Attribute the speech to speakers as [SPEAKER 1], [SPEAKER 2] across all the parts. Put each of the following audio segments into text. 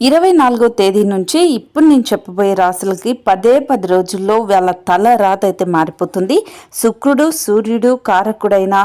[SPEAKER 1] ఇరవై నాలుగో తేదీ నుంచి ఇప్పుడు నేను చెప్పబోయే రాసులకి పదే పది రోజుల్లో వాళ్ళ తల రాత అయితే మారిపోతుంది. శుక్రుడు సూర్యుడు కారకుడైన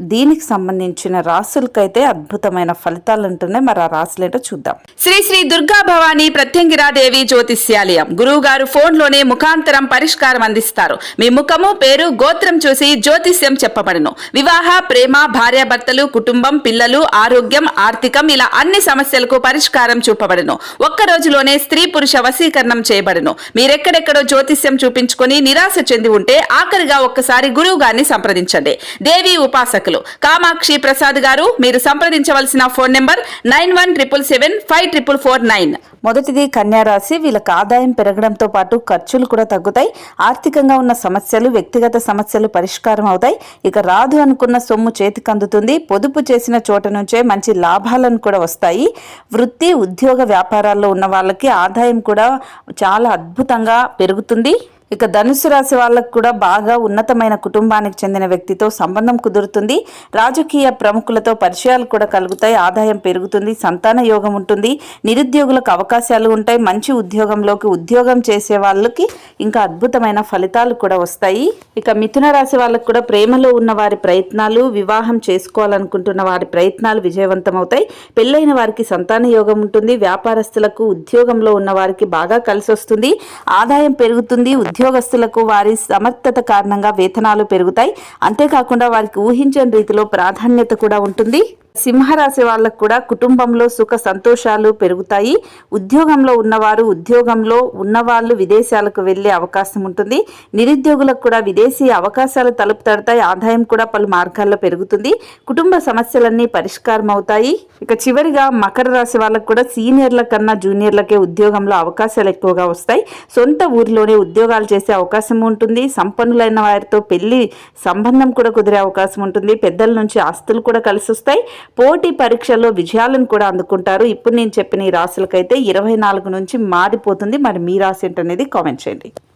[SPEAKER 1] దీనికి సంబంధించిన రాసులకైతే అద్భుతమైన ఫలితాలు ఉంటున్నాయి. మరి ఆ రాసులు చూద్దాం.
[SPEAKER 2] శ్రీ శ్రీ దుర్గా భవానీ ప్రత్యంగిరాదేవి జ్యోతిష్యాలయం. గురువు గారు ఫోన్లోనే ముఖాంతరం పరిష్కారం అందిస్తారు. మీ ముఖము పేరు గోత్రం చూసి జ్యోతిష్యం చెప్పబడును. వివాహ ప్రేమ భార్యాభర్తలు కుటుంబం పిల్లలు ఆరోగ్యం ఆర్థికం ఇలా అన్ని సమస్యలకు పరిష్కారం చూపబడును. ఒక్క రోజులోనే స్త్రీ పురుష వశీకరణం చేయబడును. మీరెక్కడెక్కడో జ్యోతిష్యం చూపించుకొని నిరాశ చెంది ఉంటే ఆఖరిగా ఒక్కసారి గురువు గారిని సంప్రదించండి. దేవి ఉపాసక. పాలకులు కామాక్షి ప్రసాద్ గారు మీరు సంప్రదించవలసిన phone number nine one triple seven five triple four nine.
[SPEAKER 1] మొదటిది కన్యారాశి వీళ్ళకి ఆదాయం పెరగడంతో పాటు ఖర్చులు కూడా తగ్గుతాయి. ఆర్థికంగా ఉన్న సమస్యలు వ్యక్తిగత సమస్యలు పరిష్కారం అవుతాయి. ఇక రాదు అనుకున్న సొమ్ము చేతికి అందుతుంది. పొదుపు చేసిన చోట నుంచే మంచి లాభాలను కూడా వస్తాయి. వృత్తి ఉద్యోగ వ్యాపారాల్లో ఉన్న వాళ్ళకి ఆదాయం కూడా చాలా అద్భుతంగా పెరుగుతుంది. ఇక ధనుసు రాశి వాళ్ళకు కూడా బాగా ఉన్నతమైన కుటుంబానికి చెందిన వ్యక్తితో సంబంధం కుదురుతుంది. రాజకీయ ప్రముఖులతో పరిచయాలు కూడా కలుగుతాయి. ఆదాయం పెరుగుతుంది. సంతాన యోగం ఉంటుంది. నిరుద్యోగులకు అవకాశాలు ఉంటాయి. మంచి ఉద్యోగంలోకి ఉద్యోగం చేసే వాళ్ళకి ఇంకా అద్భుతమైన ఫలితాలు కూడా వస్తాయి. ఇక మిథున రాశి వాళ్ళకు కూడా ప్రేమలో ఉన్న వారి ప్రయత్నాలు వివాహం చేసుకోవాలనుకుంటున్న వారి ప్రయత్నాలు విజయవంతమవుతాయి. పెళ్ళైన వారికి సంతాన యోగం ఉంటుంది. వ్యాపారస్తులకు ఉద్యోగంలో ఉన్న వారికి బాగా కలిసి వస్తుంది ఆదాయం పెరుగుతుంది. ఉద్యోగస్తులకు వారి సమర్థత కారణంగా వేతనాలు పెరుగుతాయి. అంతేకాకుండా వారికి ఊహించని రీతిలో ప్రాధాన్యత కూడా ఉంటుంది. సింహరాశి వాళ్ళకు కూడా కుటుంబంలో సుఖ సంతోషాలు పెరుగుతాయి. ఉద్యోగంలో ఉన్నవారు ఉద్యోగంలో ఉన్నవాళ్ళు విదేశాలకు వెళ్ళే అవకాశం ఉంటుంది. నిరుద్యోగులకు కూడా విదేశీ అవకాశాలు తలుపు తడతాయి ఆదాయం కూడా పలు మార్గాల్లో పెరుగుతుంది. కుటుంబ సమస్యలన్నీ పరిష్కారం అవుతాయి. ఇక చివరిగా మకర రాశి వాళ్ళకు కూడా సీనియర్ల కన్నా జూనియర్లకే ఉద్యోగంలో అవకాశాలు ఎక్కువగా వస్తాయి. సొంత ఊరిలోనే ఉద్యోగాలు చేసే అవకాశం ఉంటుంది. సంపన్నులైన వారితో పెళ్ళి సంబంధం కూడా కుదిరే అవకాశం ఉంటుంది. పెద్దల నుంచి ఆస్తులు కూడా కలిసి వస్తాయి పోటీ పరీక్షల్లో విజయాలను కూడా అందుకుంటారు. ఇప్పుడు నేను చెప్పిన ఈ రాశులకైతే ఇరవై నాలుగు నుంచి మారిపోతుంది. మరి మీ రాశి ఏంటనేది కామెంట్ చేయండి.